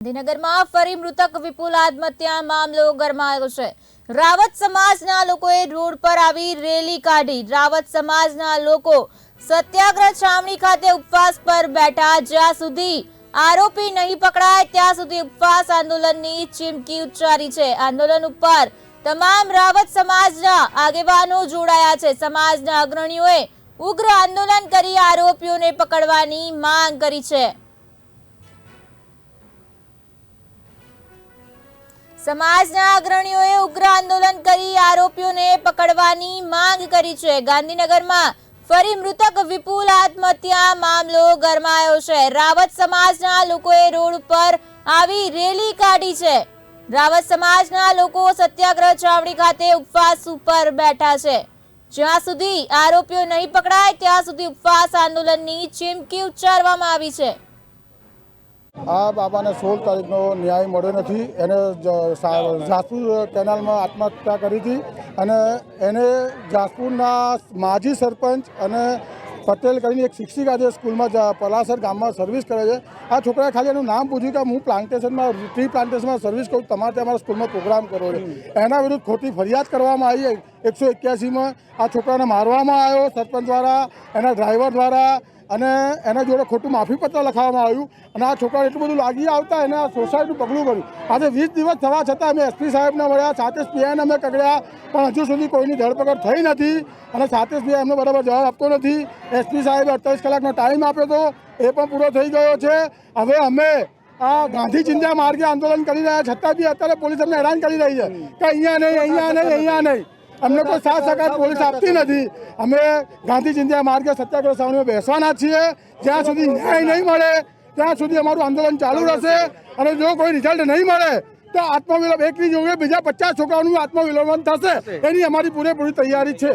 ગાંધીનગરમાં ફરી મૃતક વિપુલ આત્મહત્યા મામલો ગરમાયો છે. રાવત સમાજના લોકોએ રોડ પર આવી રેલી કાઢી. રાવત સમાજના લોકો સત્યાગ્રહ છાવણી ખાતે ઉપવાસ પર બેઠા. જ્યાં સુધી આરોપી નહીં પકડાય, ત્યાં સુધી ઉપવાસ આંદોલનની ચીમકી ઉચ્ચારી છે. આંદોલન ઉપર તમામ રાવત સમાજના આગેવાનો જોડાયા છે. સમાજના અગ્રણીઓએ ઉગ્ર આંદોલન કરી આરોપીઓને પકડવાની માંગ કરી છે. સમાજના અગ્રણીઓએ ઉગ્ર આંદોલન કરી આરોપીઓને પકડવાની માંગ કરી છે. ગાંધીનગરમાં ફરી મૃતક વિપુલ આત્મહત્યા મામલો ગરમાયો છે. રાવત સમાજના લોકોએ રોડ પર આવી રેલી કાઢી છે. રાવત સમાજના લોકો સત્યાગ્રહ છાવણી ખાતે ઉપવાસ ઉપર બેઠા છે. જ્યાં સુધી આરોપીઓ નહીં પકડાય, ત્યાં સુધી ઉપવાસ આંદોલનની ચીમકી ઉચ્ચારવામાં આવી છે. આ બાબાને સોળ તારીખનો ન્યાય મળ્યો નથી. એને જાસપુર કેનાલમાં આત્મહત્યા કરી હતી અને એને જાસપુરના માજી સરપંચ અને પટેલ કરીને એક શિક્ષિકા જે સ્કૂલમાં પલાસર ગામમાં સર્વિસ કરે છે. આ છોકરાએ ખાલી એનું નામ પૂછ્યું કે હું પ્લાન્ટેશનમાં ટ્રી પ્લાન્ટેશનમાં સર્વિસ કરું, તમારે ત્યાં અમારા સ્કૂલમાં પ્રોગ્રામ કરવો છે. એના વિરુદ્ધ ખોટી ફરિયાદ કરવામાં આવી એકસો એક્યાસીમાં આ છોકરાને મારવામાં આવ્યો સરપંચ દ્વારા, એના ડ્રાઈવર દ્વારા અને એના જોડે ખોટું માફીપત્ર લખાવવામાં આવ્યું. અને આ છોકરા એટલું બધું લાગી આવતા એને આ સોસાયટીનું પગલું કર્યું આજે વીસ દિવસ થવા છતાં અમે એસપી સાહેબને મળ્યા, સાથે પીઆઈને અમે કગડ્યા પણ હજુ સુધી કોઈની ધરપકડ થઈ નથી. અને સાથે પીઆઈ એમનો બરાબર જવાબ આપતો નથી. એસપી સાહેબે અડતાલીસ કલાકનો ટાઈમ આપ્યો હતો એ પણ પૂરો થઈ ગયો છે. હવે અમે આ ગાંધી ચિંતા માર્ગે આંદોલન કરી રહ્યા, છતાં બી અત્યારે પોલીસ અમને હેરાન કરી રહી છે કે અહીંયા નહીં અહીંયા નહીં અહીંયા નહીં. અમને કોઈ સાથ સહકાર પોલીસ આપતી નથી. અમે ગાંધી માર્ગે સત્યાગ્રહ સામે બેસવાના છીએ. જ્યાં સુધી ન્યાય નહીં મળે, ત્યાં સુધી અમારું આંદોલન ચાલુ રહેશે. અને જો કોઈ રિઝલ્ટ નહીં મળે, તો આત્મવિલોપ એકની જોઈએ બીજા પચાસ છોકરાઓનું આત્મવિલોપન થશે. એની અમારી પૂરેપૂરી તૈયારી છે.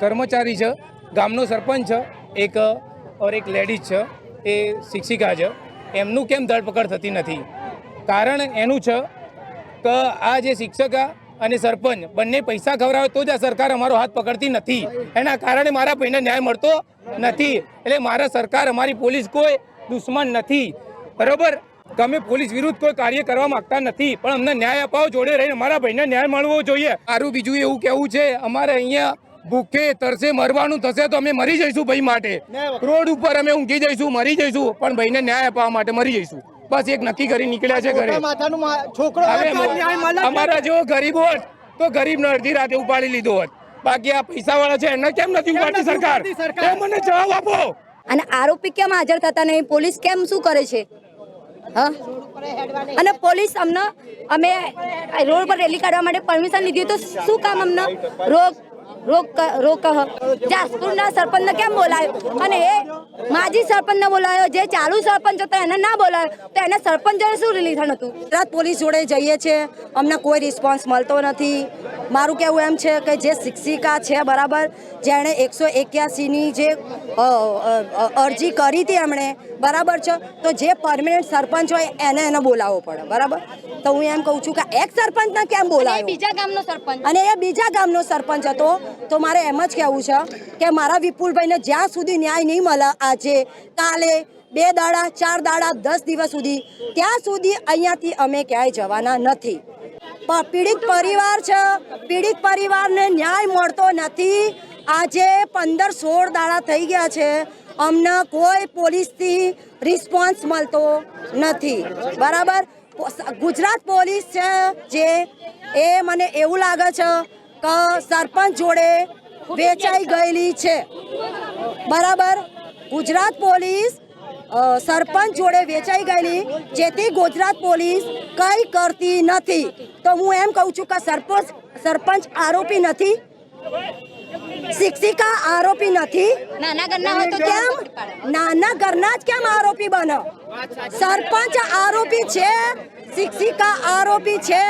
કર્મચારી છે, ગામનો સરપંચ છે, એક, ઓર એક લેડીઝ છે, એ શિક્ષિકા છે. એમનું કેમ ધરપકડ થતી નથી? કારણ એનું છે કે આ જે શિક્ષકા અને સરપંચ બંને પૈસા ખવડાવે તો જ આ સરકાર અમારો હાથ પકડતી નથી. એના કારણે મારા ભાઈને ન્યાય મળતો નથી. એટલે મારા સરકાર અમારી પોલીસ કોઈ દુશ્મન નથી. બરોબર? તમે પોલીસ વિરુદ્ધ કોઈ કાર્ય કરવા માંગતા નથી પણ અમને ન્યાય અપાવો જોડે રહીને મારા ભાઈને ન્યાય મળવો જોઈએ. મારું બીજું એવું કેવું છે અમારે અહીંયા ભૂખે તરસે મરવાનું થશે તો અમે મરી જઈશું ભાઈ માટે. રોડ ઉપર અમે ઊંઘી જઈશું મરી જઈશું પણ ભાઈને ન્યાય અપાવવા માટે મરી જઈશું. બસ એક નક્કી કરી નીકળ્યા છે ઘરે. હવે છોકરો અમારા જેવો ગરીબ હોત તો ગરીબને અડધી રાતે ઉપાડી લીધો હોત. બાકી આ પૈસા વાળા છે એને કેમ નથી ઉપાડતી સરકાર? એ મને જવાબ આપો. અને આરોપી કેમ હાજર થતા નહીં? પોલીસ કેમ શું કરે છે? હા? અને પોલીસ અમને અમે રોડ પર રેલી કાઢવા માટે પરમિશન લીધી તો શું કામ અમને? રોક રોક રોક જાસપુરના સરપંચને કેમ બોલાયો? અને માજી સરપંચને બોલાયો, જે ચાલુ સરપંચ હતો એને ના બોલાયો, તો એને સરપંચ જોડે શું રિલેશન હતું? ગુજરાત પોલીસ જોડે જઈએ છીએ અમને કોઈ રિસ્પોન્સ મળતો નથી. મારું કહેવું એમ છે કે જે શિક્ષિકા છે, બરાબર, જેણે એકસો એક્યાસીની જે અરજી કરી હતી એમણે બરાબર છે? તો જે પરમેનન્ટ સરપંચ હોય એને એને બોલાવવો પડે બરાબર? તો હું એમ કહું છું કે એક સરપંચને કેમ બોલાવ્યો બીજા ગામનો સરપંચ. અને એ બીજા ગામનો સરપંચ હતો. તો મારે એમ જ કહેવું છે કે મારા વિપુલભાઈને જ્યાં સુધી ન્યાય નહીં મળે આજે કાલે બે દાડા ચાર દાડા દસ દિવસ સુધી ત્યાં સુધી અહીંયાથી અમે ક્યાંય જવાના નથી. પીડિત પરિવાર છે. પીડિત પરિવારને ન્યાય મળતો નથી. આજે પંદર સોળ દાડા થઈ ગયા છે. અમને કોઈ પોલીસથી રિસ્પોન્સ મળતો નથી. બરાબર? ગુજરાત પોલીસ છે જે, એ મને એવું લાગે છે કે સરપંચ જોડે વેચાઈ ગયેલી છે. બરાબર? ગુજરાત પોલીસ સરપંચ જોડે વેચાઈ ગયેલી, જેથી ગુજરાત પોલીસ કંઈ કરતી નથી. તો હું એમ કહું છું કે સરપંચ સરપંચ આરોપી નથી. શિક્ષિકા આરોપી નથી. નાના ઘરના હોય તો કેમ? નાના ઘરના જ કેમ આરોપી બનો? સરપંચ આરોપી છે શિક્ષિકા આરોપી છે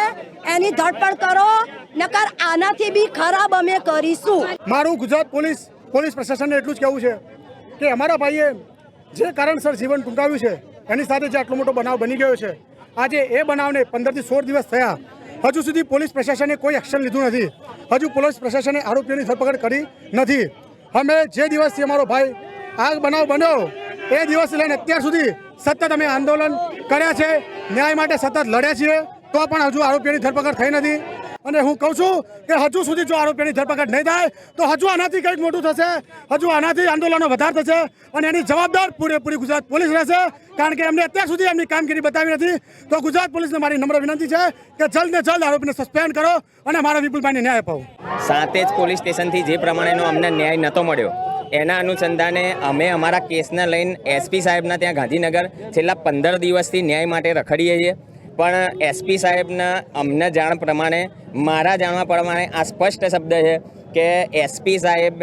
એની ધરપકડ કરો નકર આનાથી બી ખરાબ અમે કરીશું. મારું ગુજરાત પોલીસ પોલીસ પ્રશાસનને એટલું જ કહેવું છે કે અમારા ભાઈએ જે કારણસર જીવન ટૂંકાવ્યું છે એની સાથે જે આટલો મોટો બનાવ બની ગયો છે આજે એ બનાવને પંદરથી સોળ દિવસ થયા. હજુ સુધી પોલીસ પ્રશાસને કોઈ એક્શન લીધું નથી. હજુ પોલીસ પ્રશાસને આરોપીઓની ધરપકડ કરી નથી. અમે જે દિવસથી અમારો ભાઈ આ બનાવ બન્યો, એ દિવસ લઈને અત્યાર સુધી સતત અમે આંદોલન કર્યા છે. ન્યાય માટે સતત લડ્યા છીએ, તો પણ હજુ આરોપીઓની ધરપકડ થઈ નથી. અને હું કહું છું કે હજુ સુધી જો આરોપીઓની ધરપકડ નહીં થાય, તો હજુ આનાથી કંઈક મોટું થશે. હજુ આનાથી આંદોલનો વધારે થશે અને એની જવાબદાર પૂરેપૂરી ગુજરાત પોલીસ રહેશે. કારણ કે એમને અત્યાર સુધી એમની કામગીરી બતાવી નથી. તો ગુજરાત પોલીસને મારી નમ્ર વિનંતી છે કે જલ્દ ને જલ્દ આરોપીને સસ્પેન્ડ કરો અને મારા વિપુલભાઈને ન્યાય અપાવો. સાતેજ પોલીસ સ્ટેશનથી જે પ્રમાણેનો અમને ન્યાય નહોતો મળ્યો, એના અનુસંધાને અમે અમારા કેસને લઈને એસપી સાહેબના ત્યાં ગાંધીનગર છેલ્લા પંદર દિવસથી ન્યાય માટે રખડીએ છીએ. પણ એસપી સાહેબના અમને જાણ પ્રમાણે, મારા જાણવા પ્રમાણે આ સ્પષ્ટ શબ્દ છે કે એસપી સાહેબ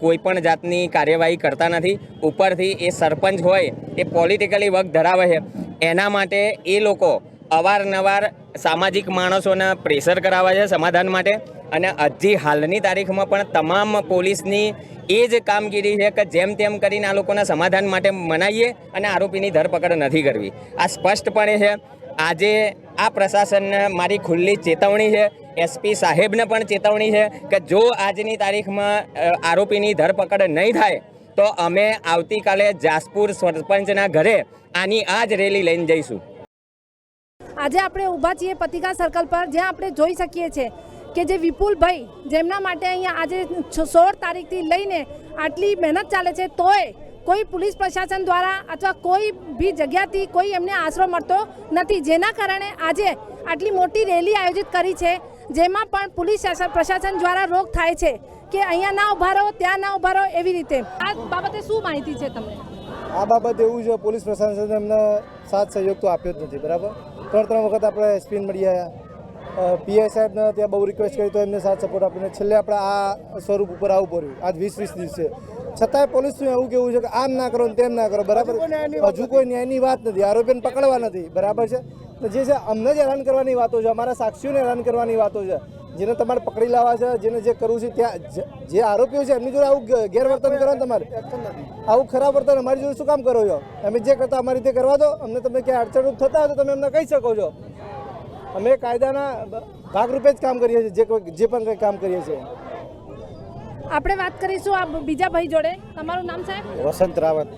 કોઈ પણ જાતની કાર્યવાહી કરતા નથી. ઉપરથી એ સરપંચ હોય, એ પોલિટિકલી વર્ક ધરાવે છે. એના માટે એ લોકો અવારનવાર સામાજિક માણસોને પ્રેશર કરાવે છે સમાધાન માટે. અને હજી હાલની તારીખમાં પણ તમામ પોલીસની એ જ કામગીરી છે કે જેમ તેમ કરીને આ લોકોના સમાધાન માટે મનાવીએ અને આરોપીની ધરપકડ નથી કરવી. આ સ્પષ્ટપણે છે આજે આ પ્રશાસનને મારી ખુલ્લી ચેતવણી છે. એસપી સાહેબને પણ ચેતવણી છે કે જો આજની તારીખમાં આરોપીની ધરપકડ નહીં થાય, તો અમે આવતીકાલે જાસપુર સરપંચના ઘરે આની આ જ રેલી લઈને જઈશું. આજે આપણે ઊભા છીએ પતિકા સર્કલ પર, જ્યાં આપણે જોઈ શકીએ છીએ કે જે વિપુલભાઈ, જેમના માટે અહીંયા આજે સોળ તારીખથી લઈને આટલી મહેનત ચાલે છે, તોય કોઈ પોલીસ પ્રશાસન દ્વારા અથવા કોઈ બી જગ્યાથી કોઈ એમને આશરો મળતો નથી. જેના કારણે આજે આટલી મોટી રેલી આયોજિત કરી છે, જેમાં પણ પોલીસ પ્રશાસન દ્વારા રોક થાય છે કે અહીંયા ના ઊભા રહો, ત્યાં ના ઊભા રહો એવી રીતે. આ બાબતે શું માહિતી છે તમને? આ બાબત એવું છે, પોલીસ પ્રશાસને એમને સાથ સહયોગ તો આપ્યો જ નથી, બરાબર? ત્રણ ત્રણ વખત આપણે સ્પીન મળી આવ્યા. પીઆઈ સાહેબને ત્યાં બહુ રિક્વેસ્ટ કરી તો એમને સાથ સપોર્ટ આપીને છેલ્લે આપણે આ સ્વરૂપ ઉપર આવવું પડ્યું. આજ વીસ વીસ દિવસે. છતાંય પોલીસનું એવું કેવું છે કે આમ ના કરો તેમ ના કરો. બરાબર? હજુ કોઈ ન્યાયની વાત નથી. આરોપીને પકડવા નથી. બરાબર છે? જે છે અમને જ હેરાન કરવાની વાતો છે. અમારા સાક્ષીઓને હેરાન કરવાની વાતો છે. જેને તમારે પકડી લાવવા છે જેને જે કરવું છે ત્યાં જે- આરોપીઓ છે એમની જોડે આવું ગેરવર્તન કરો તમારે. આવું ખરાબ વર્તન અમારી જોડે શું કામ કરો છો? અમે જે કરતા અમારી રીતે કરવા દો. અમને તમે ક્યાં અડચણરૂપ થતા હોય તો તમે અમને કહી શકો છો. અમે કાયદાના ભાગરૂપે જ કામ કરીએ છીએ જે કોઈ જે પણ કંઈ કામ કરીએ છીએ. આપણે વાત કરીશું આ બીજા ભાઈ જોડે. તમારું નામ સાહેબ? વસંત રાવત.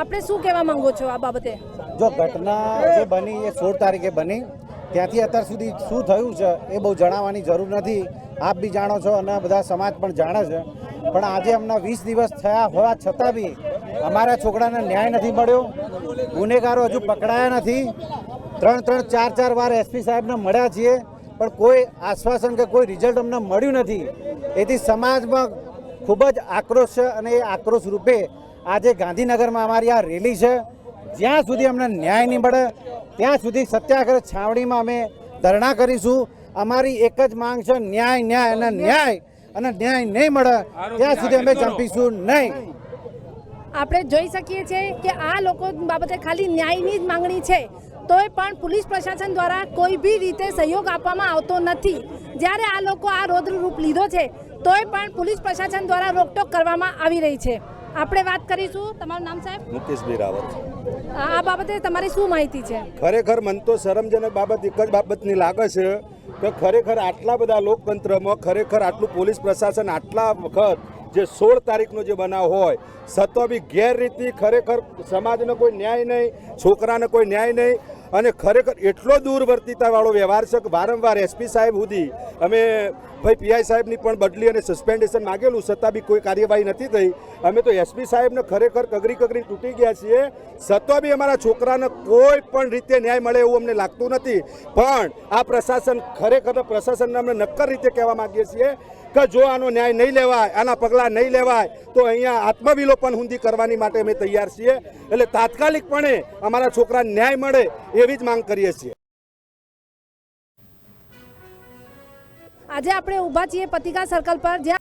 આપણે શું કહેવા માંગો છો આ બાબતે? જો ઘટના જે બની એ સોળ તારીખે બની. ત્યાંથી અત્યાર સુધી શું થયું છે એ બહુ જણાવવાની જરૂર નથી. આપ બી જાણો છો અને બધા સમાજ પણ જાણે છે. પણ આજે હમણાં વીસ દિવસ થયા હોવા છતાં બી અમારા છોકરાને ન્યાય નથી મળ્યો. ગુનેગારો હજુ પકડાયા નથી. ત્રણ ત્રણ ચાર ચાર વાર એસપી સાહેબને મળ્યા છીએ પણ કોઈ આશ્વાસન કે કોઈ રિઝલ્ટ અમને મળ્યું નથી. એથી સમાજમાં ખૂબ જ આક્રોશ છે અને એ આક્રોશ રૂપે આજે ગાંધીનગરમાં અમારી આ રેલી છે. જ્યાં સુધી અમને ન્યાય નહીં મળે ત્યાં સુધી સત્યાગ્રહ છાવણીમાં અમે ધરણા કરીશું. અમારી એક જ માંગ છે ન્યાય ન્યાય અને ન્યાય અને ન્યાય નહીં મળે ત્યાં સુધી અમે ચંપીશું નહીં. આપણે જોઈ શકીએ છીએ કે આ લોકો બાબતે ખાલી ન્યાયની જ માંગણી છે. તોય પણ પોલીસ પ્રશાસન દ્વારા કોઈ બી રીતે સહયોગ આપવામાં આવતો નથી. જ્યારે આ લોકો આ રોદ્રરૂપ લીધો છે તોય પણ પોલીસ પ્રશાસન દ્વારા રોકટોક કરવામાં આવી રહી છે. આપણે વાત કરીશું તમારું નામ સાહેબ? મુકેશભાઈ રાવત. આ આ બાબતે તમારી શું માહિતી છે? ખરેખર મન તો શરમજનક બાબત એક જ બાબતની લાગે છે કે ખરેખર આટલા બધા લોકતંત્રમાં ખરેખર આટલું પોલીસ પ્રશાસન આટલા વખત જે સોળ તારીખનો જે બનાવ હોય સતો બી ગેરરીતિ ખરેખર સમાજને કોઈ ન્યાય નહીં છોકરાને કોઈ ન્યાય નહીં અને ખરેખર એટલો દૂરવર્તિતાવાળો વ્યવહાર છે કે વારંવાર એસપી સાહેબ સુધી અમે ભાઈ, પીઆઈ સાહેબની પણ બદલી અને સસ્પેન્ડેશન માગેલું, છતાં બી કોઈ કાર્યવાહી નથી થઈ. અમે તો એસપી સાહેબને ખરેખર કગરી કગરી તૂટી ગયા છીએ. છતાં બી અમારા છોકરાને કોઈ પણ રીતે ન્યાય મળે એવું અમને લાગતું નથી. પણ આ પ્રશાસન ખરેખર પ્રશાસનને અમે નક્કર રીતે કહેવા માંગીએ છીએ કે જો આનો ન્યાય નહીં લેવાય, આના પગલાં નહીં લેવાય, તો અહીંયા આત્મવિલોપન હુંદી કરવાની માટે અમે તૈયાર છીએ. એટલે તાત્કાલિકપણે અમારા છોકરાને ન્યાય મળે એવી જ માંગ કરીએ છીએ. આજે આપણે ઊભા છીએ પતિકા સર્કલ પર. જ્યાં